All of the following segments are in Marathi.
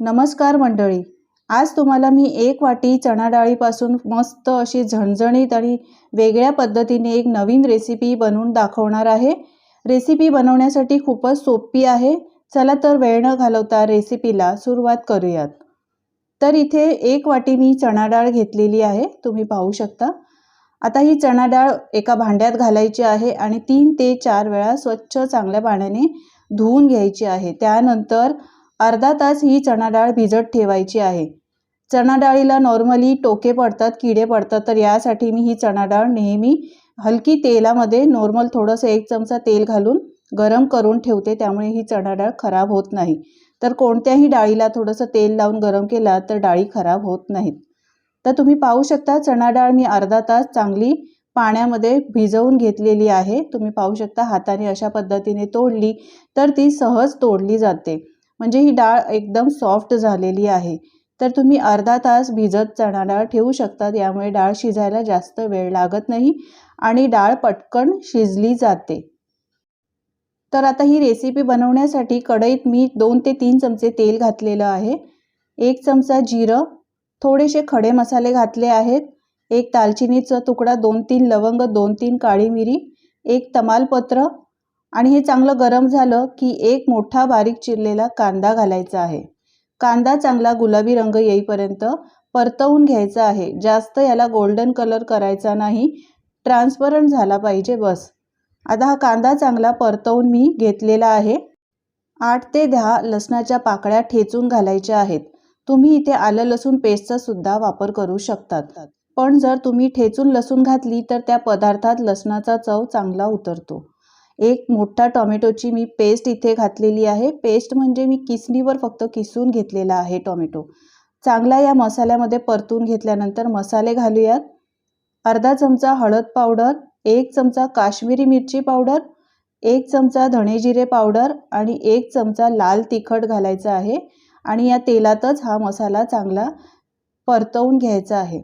नमस्कार मंडळी. आज तुम्हाला मी एक वाटी चणा डाळीपासून मस्त अशी झणझणीत आणि वेगळ्या पद्धतीने एक नवीन रेसिपी बनवून दाखवणार आहे. रेसिपी बनवण्यासाठी खूपच सोपी आहे. चला तर वेळ न घालवता रेसिपीला सुरुवात करूयात. तर इथे एक वाटी मी चणा डाळ घेतलेली आहे. तुम्ही पाहू शकता. आता ही चणा डाळ एका भांड्यात घालायची आहे आणि तीन ते चार वेळा स्वच्छ चांगल्या पाण्याने धुवून घ्यायची आहे. त्यानंतर अर्धा तास ही चणा डाळ भिजत ठेवायची आहे. चणा डाळीला नॉर्मली टोके पडतात किडे पडतात तर यासाठी मी ही चणा डाळ नेहमी हलकी तेलामध्ये नॉर्मल थोडंसं एक चमचा तेल घालून गरम करून ठेवते त्यामुळे ही चणा डाळ खराब होत नाही. तर कोणत्याही डाळीला थोडंसं तेल लावून गरम केला तर डाळी खराब होत नाहीत. तर तुम्ही पाहू शकता चणा डाळ मी अर्धा तास चांगली पाण्यामध्ये भिजवून घेतलेली आहे. तुम्ही पाहू शकता हाताने अशा पद्धतीने तोडली तर ती सहज तोडली जाते. म्हणजे ही डाळ एकदम सॉफ्ट झालेली आहे. तर तुम्ही अर्धा तास भिजत चणा डाळ ठेवू शकतात यामुळे डाळ शिजायला जास्त वेळ लागत नाही आणि डाळ पटकन शिजली जाते. तर आता ही रेसिपी बनवण्यासाठी कढईत मी दोन ते तीन चमचे तेल घातलेलं आहे. एक चमचा जिरं थोडेसे खडे मसाले घातले आहेत. एक दालचिनीचा तुकडा दोन तीन लवंग दोन तीन काळी मिरी एक तमालपत्र आणि हे चांगलं गरम झालं की एक मोठा बारीक चिरलेला कांदा घालायचा आहे. कांदा चांगला गुलाबी रंग येईपर्यंत परतवून घ्यायचा आहे. जास्त याला गोल्डन कलर करायचा नाही. ट्रान्सपरंट झाला पाहिजे बस. आता हा कांदा चांगला परतवून मी घेतलेला आहे. आठ ते दहा लसणाच्या पाकळ्या ठेचून घालायच्या आहेत. तुम्ही इथे आलं लसूण पेस्टचा सुद्धा वापर करू शकतात. पण जर तुम्ही ठेचून लसूण घातली तर त्या पदार्थात लसणाचा चव चांगला उतरतो. एक मोठा टॉमॅटोची मी पेस्ट इथे घातलेली आहे. पेस्ट म्हणजे मी किसणीवर फक्त किसून घेतलेला आहे टॉमॅटो. चांगला या मसाल्यामध्ये परतून घेतल्यानंतर मसाले घालूयात. अर्धा चमचा हळद पावडर एक चमचा काश्मीरी मिरची पावडर एक चमचा धणे जिरे पावडर आणि एक चमचा लाल तिखट घालायचा आहे. आणि या तेलातच हा मसाला चांगला परतवून घ्यायचा आहे.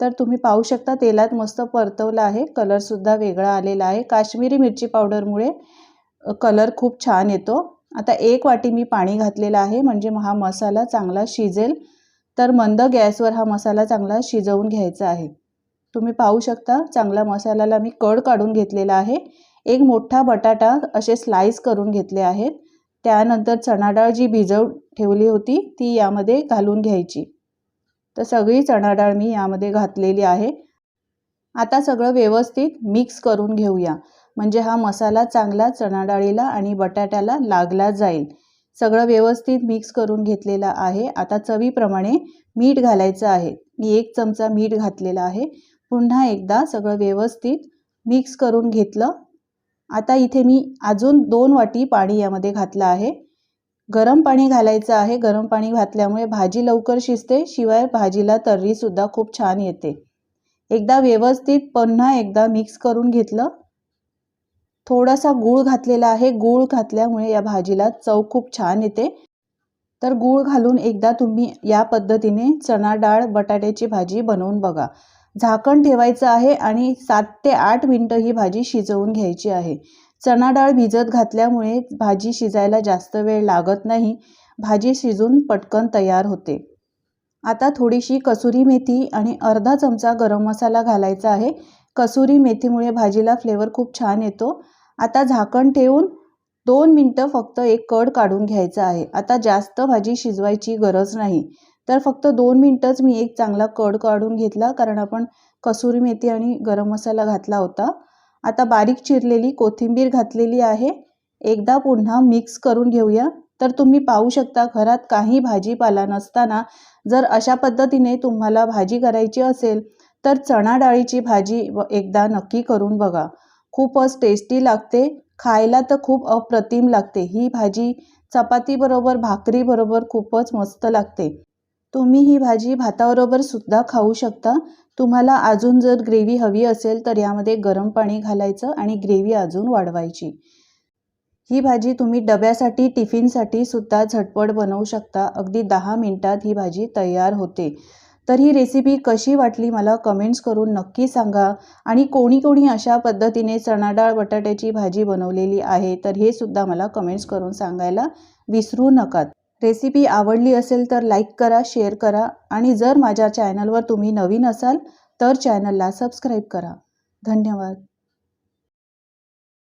तर तुम्ही पाहू शकता तेलात मस्त परतवलं आहे. कलरसुद्धा वेगळा आलेला आहे. काश्मीरी मिरची पावडरमुळे कलर खूप छान येतो. आता एक वाटी मी पाणी घातलेलं आहे म्हणजे हा मसाला चांगला शिजेल. तर मंद गॅसवर हा मसाला चांगला शिजवून घ्यायचा आहे. तुम्ही पाहू शकता चांगला मसाल्याला मी कड काढून घेतलेला आहे. एक मोठा बटाटा असे स्लाईस करून घेतले आहेत. त्यानंतर चणाडाळ जी भिजव ठेवली होती ती यामध्ये घालून घ्यायची. तर सगळी चणा डाळ मी यामध्ये घातलेली आहे. आता सगळं व्यवस्थित मिक्स करून घेऊया. म्हणजे हा मसाला चांगला चणा डाळीला आणि बटाट्याला लागला जाईल. सगळं व्यवस्थित मिक्स करून घेतलेला आहे. आता चवीप्रमाणे मीठ घालायचं आहे. मी एक चमचा मीठ घातलेला आहे. पुन्हा एकदा सगळं व्यवस्थित मिक्स करून घेतलं. आता इथे मी अजून दोन वाटी पाणी यामध्ये घातलं आहे. गरम पाणी घालायचं आहे. गरम पाणी घातल्यामुळे भाजी लवकर शिजते शिवाय भाजीला तर्रीसुद्धा खूप छान येते. एकदा व्यवस्थित पुन्हा एकदा मिक्स करून घेतलं. थोडासा गूळ घातलेला आहे. गूळ घातल्यामुळे या भाजीला चव खूप छान येते. तर गूळ घालून एकदा तुम्ही या पद्धतीने चणा डाळ बटाट्याची भाजी बनवून बघा. झाकण ठेवायचं आहे आणि सात ते आठ मिनटं ही भाजी शिजवून घ्यायची आहे. चणा डाळ भिजत घातल्यामुळे भाजी शिजायला जास्त वेळ लागत नाही. भाजी शिजून पटकन तयार होते. आता थोडीशी कसुरी मेथी आणि अर्धा चमचा गरम मसाला घालायचा आहे. कसुरी मेथीमुळे भाजीला फ्लेवर खूप छान येतो. आता झाकण ठेवून दोन मिनटं फक्त एक कड काढून घ्यायचा आहे. आता जास्त भाजी शिजवायची गरज नाही. तर फक्त दोन मिनटंच मी एक चांगला कड काढून घेतला कारण आपण कसुरी मेथी आणि गरम मसाला घातला होता. आता बारीक चिरलेली कोथिंबीर घातलेली आहे. एकदा पुन्हा मिक्स करून घेऊया. तर तुम्ही पाहू शकता घरात काही भाजीपाला नसताना जर अशा पद्धतीने तुम्हाला भाजी करायची असेल तर चणा डाळीची भाजी एकदा नक्की करून बघा. खूपच टेस्टी लागते. खायला तर खूप अप्रतिम लागते. ही भाजी चपातीबरोबर भाकरीबरोबर खूपच मस्त लागते. तुम्ही ही भाजी भाताबरोबर सुद्धा खाऊ शकता. तुम्हाला अजून जर ग्रेव्ही हवी असेल तर यामध्ये गरम पाणी घालायचं आणि ग्रेव्ही अजून वाढवायची. ही भाजी तुम्ही डब्यासाठी टिफिनसाठी सुद्धा झटपट बनवू शकता. अगदी दहा मिनटात ही भाजी तयार होते. तर ही रेसिपी कशी वाटली मला कमेंट्स करून नक्की सांगा. आणि कोणी कोणी अशा पद्धतीने चणाडाळ बटाट्याची भाजी बनवलेली आहे तर हे सुद्धा मला कमेंट्स करून सांगायला विसरू नका. रेसिपी आवडली असेल तर लाईक करा शेअर करा आणि जर माझ्या चॅनलवर तुम्ही नवीन असाल तर चॅनलला सबस्क्राईब करा. धन्यवाद.